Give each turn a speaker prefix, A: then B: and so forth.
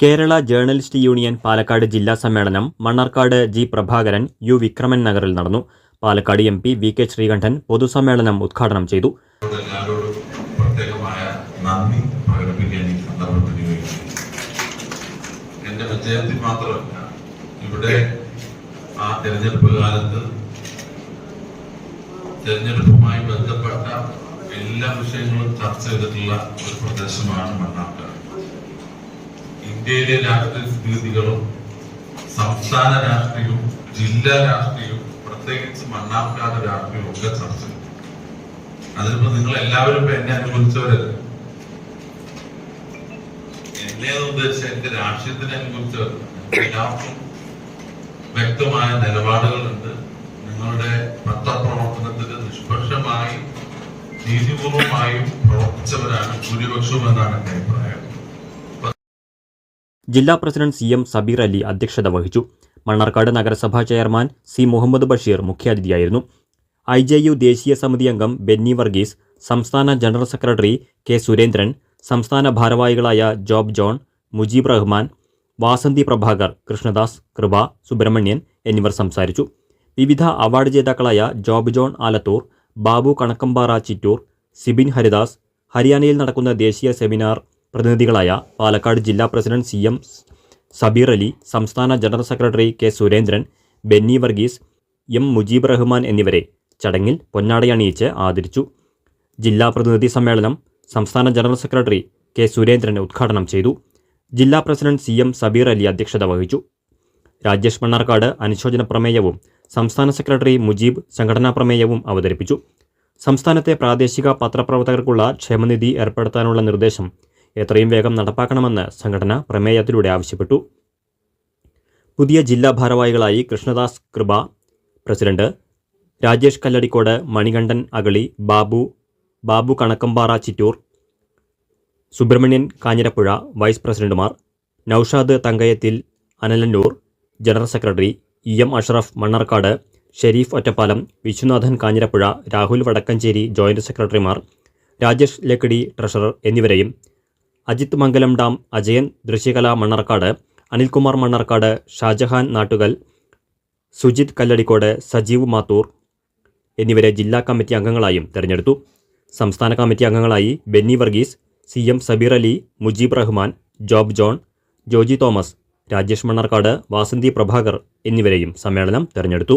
A: Kerala journalist union Palakkad ജില്ലാ സമ്മേളനം Mannarkkad G Prabhakaran U Vikraman നഗറിൽ നടന്നു. Palakkad M P V K Sreekandan പൊതുസമ്മേളനം ഉദ്ഘാടനം ചെയ്തു.
B: ഇവിടെ ആ തെരഞ്ഞെടുപ്പുമായി ബന്ധപ്പെട്ട എല്ലാ വിഷയങ്ങളും ചർച്ച ചെയ്തിട്ടുള്ള ഒരു പ്രദേശമാണ് മണ്ണാർക്കാട്. ഇന്ത്യയിലെ രാഷ്ട്രീയ സ്ഥിതിഗതികളും സംസ്ഥാന രാഷ്ട്രീയവും ജില്ലാ രാഷ്ട്രീയവും പ്രത്യേകിച്ച് മണ്ണാർക്കാട് രാഷ്ട്രീയവും ഒക്കെ ചർച്ച ചെയ്തു. അതിനിപ്പോ നിങ്ങൾ എല്ലാവരും ഇപ്പൊ എന്നെ അനുകൂലിച്ചവരല്ല? എന്നെ ഉദ്ദേശിച്ച എന്റെ രാഷ്ട്രീയത്തിനെ അനുകൂലിച്ചവരല്ല എല്ലാവർക്കും വ്യക്തമായ നിലപാടുകളുണ്ട്. നിങ്ങളുടെ പത്രപ്രവർത്തനത്തിന് നിഷ്പക്ഷമായി നീതിപൂർവമായും പ്രവർത്തിച്ചവരാണ് ഭൂരിപക്ഷവും എന്നാണ് എന്റെ അഭിപ്രായം.
A: ജില്ലാ president C M Sabeer Ali അധ്യക്ഷത വഹിച്ചു. മണ്ണാർക്കാട് നഗരസഭാ ചെയർമാൻ സി മുഹമ്മദ് ബഷീർ മുഖ്യാതിഥിയായിരുന്നു. ഐ ജെ യു ദേശീയ സമിതി അംഗം ബെന്നി വർഗീസ് സംസ്ഥാന ജനറൽ സെക്രട്ടറി കെ സുരേന്ദ്രൻ സംസ്ഥാന ഭാരവാഹികളായ ജോബ് ജോൺ മുജീബ് റഹ്മാൻ വാസന്തി പ്രഭാകർ കൃഷ്ണദാസ് കൃപ സുബ്രഹ്മണ്യൻ എന്നിവർ സംസാരിച്ചു. വിവിധ അവാർഡ് ജേതാക്കളായ ജോബ് ജോൺ ആലത്തൂർ ബാബു കണക്കമ്പാറ ചിറ്റൂർ സിബിൻ ഹരിദാസ് ഹരിയാനയിൽ നടക്കുന്ന ദേശീയ സെമിനാർ പ്രതിനിധികളായ പാലക്കാട് ജില്ലാ president C M Sabeer Ali സംസ്ഥാന general secretary K Surendran Benny Varghese M Mujeeb Rahman എന്നിവരെ ചടങ്ങിൽ പൊന്നാടയണിയിച്ച് ആദരിച്ചു. ജില്ലാ പ്രതിനിധി സമ്മേളനം സംസ്ഥാന ജനറൽ സെക്രട്ടറി കെ സുരേന്ദ്രൻ ഉദ്ഘാടനം ചെയ്തു. ജില്ലാ president C M Sabeer Ali അധ്യക്ഷത വഹിച്ചു. രാജേഷ് മണ്ണാർക്കാട് അനുശോചന പ്രമേയവും സംസ്ഥാന സെക്രട്ടറി മുജീബ് സംഘടനാ പ്രമേയവും അവതരിപ്പിച്ചു. സംസ്ഥാനത്തെ പ്രാദേശിക പത്രപ്രവർത്തകർക്കുള്ള ക്ഷേമനിധി ഏർപ്പെടുത്താനുള്ള നിർദ്ദേശം എത്രയും വേഗം നടപ്പാക്കണമെന്ന് സംഘടന പ്രമേയത്തിലൂടെ ആവശ്യപ്പെട്ടു. പുതിയ ജില്ലാ ഭാരവാഹികളായി കൃഷ്ണദാസ് കൃപ പ്രസിഡന്റ് രാജേഷ് കല്ലടിക്കോട് മണികണ്ഠൻ അഗളി ബാബു ബാബു കണക്കമ്പാറ ചിറ്റൂർ സുബ്രഹ്മണ്യൻ കാഞ്ഞിരപ്പുഴ വൈസ് പ്രസിഡന്റുമാർ നൌഷാദ് തങ്കയത്തിൽ Analannur general secretary E M Ashraf Mannarkkad Shareef Ottapalam Viswanathan Kanjirapuzha Rahul Vadakkanchery joint സെക്രട്ടറിമാർ രാജേഷ് ലക്കിടി ട്രഷറർ എന്നിവരെയും അജിത് മംഗലം ഡാം അജയൻ ദൃശ്യകല മണ്ണർക്കാട് അനിൽകുമാർ മണ്ണർക്കാട് ഷാജഹാൻ നാട്ടുകൽ സുജിത് കല്ലടിക്കോട് സജീവ് മാത്തൂർ എന്നിവരെ ജില്ലാ കമ്മിറ്റി അംഗങ്ങളായും തെരഞ്ഞെടുത്തു. സംസ്ഥാന കമ്മിറ്റി അംഗങ്ങളായി Benny Varghese C M Sabeer Ali Mujeeb Rahman Job John Joji Thomas Rajesh Mannarkkad Vasanthi Prabhakar എന്നിവരെയും സമ്മേളനം തെരഞ്ഞെടുത്തു.